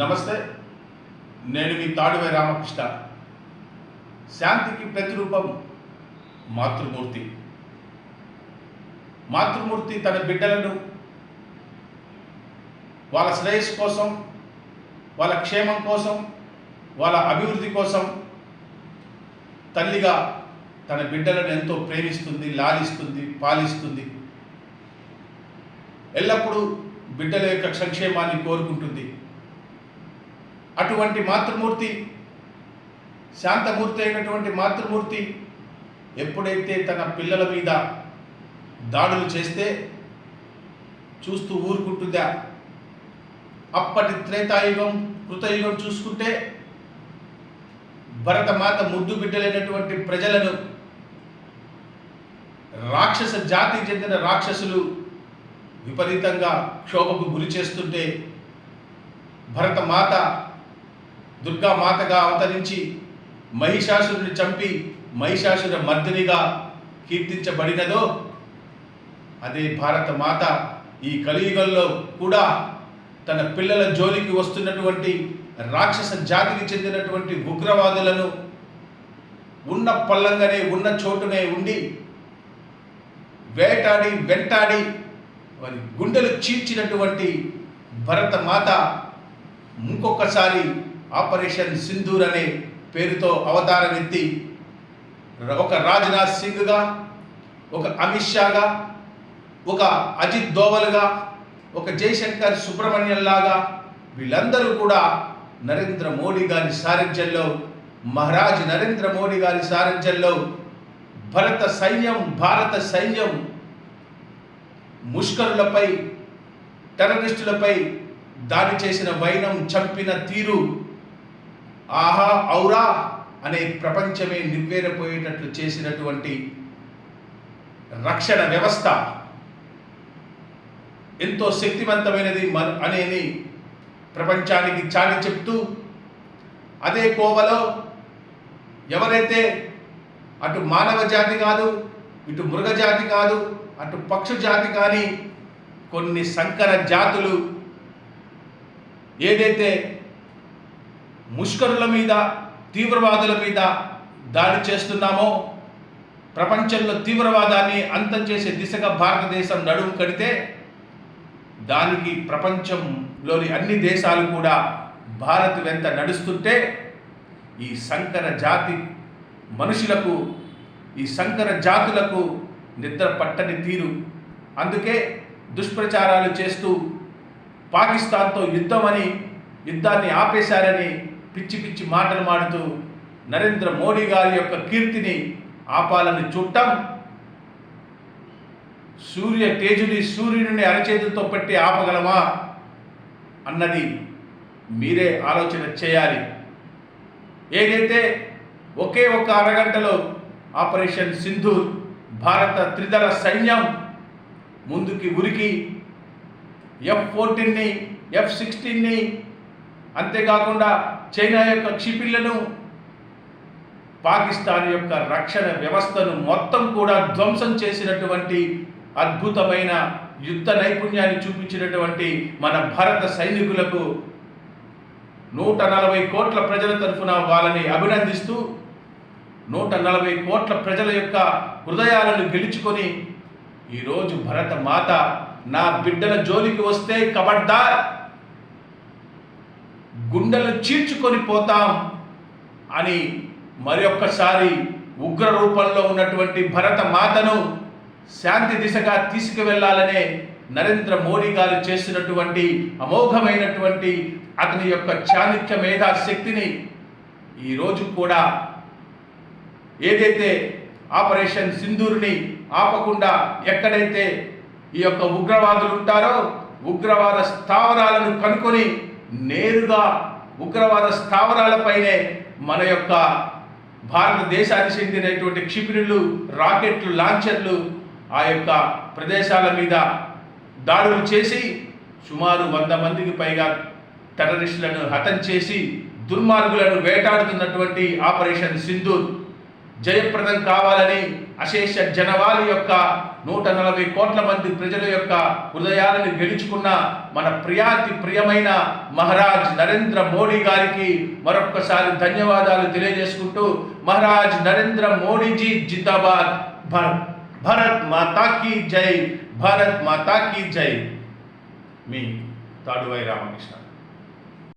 నమస్తే నేను మీ తాడువే రామకృష్ణ. శాంతికి ప్రతిరూపం మాతృమూర్తి. మాతృమూర్తి తన బిడ్డలను వాళ్ళ శ్రేయస్సు కోసం వాళ్ళ క్షేమం కోసం వాళ్ళ అభివృద్ధి కోసం తల్లిగా తన బిడ్డలను ఎంతో ప్రేమిస్తుంది లాలిస్తుంది పాలిస్తుంది. ఎల్లప్పుడూ బిడ్డల యొక్క సంక్షేమాన్ని కోరుకుంటుంది. అటువంటి మాతృమూర్తి శాంతమూర్తి అయినటువంటి మాతృమూర్తి ఎప్పుడైతే తన పిల్లల మీద దాడులు చేస్తే చూస్తూ ఊరుకుంటుందా? అప్పటి త్రేతాయుగం కృతయుగం చూసుకుంటే భరతమాత ముద్దు బిడ్డలైనటువంటి ప్రజలను రాక్షస జాతికి చెందిన రాక్షసులు విపరీతంగా క్షోభకు గురి చేస్తుంటే భరతమాత దుర్గా మాతగా అవతరించి మహిషాసురుని చంపి మహిషాసుర మర్దినిగా కీర్తించబడినదో అదే భారత మాత ఈ కలియుగంలో కూడా తన పిల్లల జోలికి వస్తున్నటువంటి రాక్షస జాతికి చెందినటువంటి ఉగ్రవాదులను ఉన్న పల్లంగానే ఉన్న చోటునే ఉండి వేటాడి వెంటాడి వారి గుండెలు చీల్చినటువంటి భరత మాత ఇంకొకసారి ఆపరేషన్ సింధూర్ అనే పేరుతో అవతారం ఎత్తి ఒక రాజ్నాథ్ సింగ్గా ఒక అమిత్ షాగా ఒక అజిత్ దోవల్గా ఒక జయశంకర్ సుబ్రహ్మణ్యం లాగా వీళ్ళందరూ కూడా నరేంద్ర మోడీ గారి సారథ్యంలో మహారాజ్ నరేంద్ర మోడీ గారి సారథ్యంలో భరత సైన్యం భారత సైన్యం ముష్కరులపై టెర్రరిస్టులపై దాడి చేసిన వైనం చంపిన తీరు ఆహా ఔరా అనే ప్రపంచమే నివ్వేరపోయేటట్లు చేసినటువంటి రక్షణ వ్యవస్థ. ఎంతో శక్తివంతమైనది మన అనేది ప్రపంచానికి చాటి చెప్తూ అదే కోవలో ఎవరైతే అటు మానవ జాతి కాదు ఇటు మృగజాతి కాదు అటు పక్షు జాతి కానీ కొన్ని సంకర జాతులు ఏదైతే ముష్కరుల మీద తీవ్రవాదుల మీద దాడి చేస్తున్నామో ప్రపంచంలో తీవ్రవాదాన్ని అంతం చేసే దిశగా భారతదేశం నడుము కడితే దానికి ప్రపంచంలోని అన్ని దేశాలు కూడా భారత్ వెంట నడుస్తుంటే ఈ సంకర జాతి మనుషులకు ఈ సంకర జాతులకు నిద్ర పట్టని తీరు. అందుకే దుష్ప్రచారాలు చేస్తూ పాకిస్తాన్తో యుద్ధమని యుద్ధాన్ని ఆపేశారని పిచ్చి పిచ్చి మాటలు మాడుతూ నరేంద్ర మోడీ గారి యొక్క కీర్తిని ఆపాలని చూడటం సూర్య తేజుని సూర్యుని అరచేతులతో పెట్టి ఆపగలమా అన్నది మీరే ఆలోచన చేయాలి. ఏదైతే ఒకే ఒక అరగంటలో ఆపరేషన్ సింధూర్ భారత త్రిదళ సైన్యం ముందుకి ఉరికి ఎఫ్ ఫోర్టీన్ని ఎఫ్ సిక్స్టీన్ని అంతేకాకుండా చైనా యొక్క క్షిపిళ్ళను పాకిస్తాన్ యొక్క రక్షణ వ్యవస్థను మొత్తం కూడా ధ్వంసం చేసినటువంటి అద్భుతమైన యుద్ధ నైపుణ్యాన్ని చూపించినటువంటి మన భారత సైనికులకు నూట నలభై కోట్ల ప్రజల తరఫున వాళ్ళని అభినందిస్తూ నూట నలభై కోట్ల ప్రజల యొక్క హృదయాలను గెలుచుకొని ఈరోజు భరత మాత నా బిడ్డల జోలికి వస్తే కబడ్డార్ గుండెలు చీల్చుకొని పోతాం అని మరొక్కసారి ఉగ్ర రూపంలో ఉన్నటువంటి భరత మాతను శాంతి దిశగా తీసుకువెళ్ళాలనే నరేంద్ర మోడీ గారు చేసినటువంటి అమోఘమైనటువంటి అతని యొక్క చాణక్య మేధా శక్తిని ఈరోజు కూడా ఏదైతే ఆపరేషన్ సింధూర్ని ఆపకుండా ఎక్కడైతే ఈ యొక్క ఉగ్రవాదులు ఉంటారో ఉగ్రవాద స్థావరాలను కనుకొని నేరుగా ఉగ్రవాద స్థావరాలపైనే మన యొక్క భారతదేశానికి చెందినటువంటి క్షిపణులు రాకెట్లు లాంచర్లు ఆ యొక్క ప్రదేశాల మీద దాడులు చేసి సుమారు వంద మందికి పైగా టెర్రరిస్టులను హతం చేసి దుర్మార్గులను వేటాడుతున్నటువంటి ఆపరేషన్ సింధూర్. జయప్రదం కావాలని అశేష జనవాళి యొక్క నూట నలభై కోట్ల మంది ప్రజల యొక్క హృదయాలను గెలుచుకున్న మన ప్రియాతి ప్రియమైన మహారాజ్ నరేంద్ర మోడీ గారికి మరొక్కసారి ధన్యవాదాలు తెలియజేసుకుంటూ మహారాజ్ నరేంద్ర మోడీజీ జిందాబాద్ భ- భరత్ మాతా కీ జై భారత్ మాతా కీ జై. మీ తాడువై రామకృష్ణ.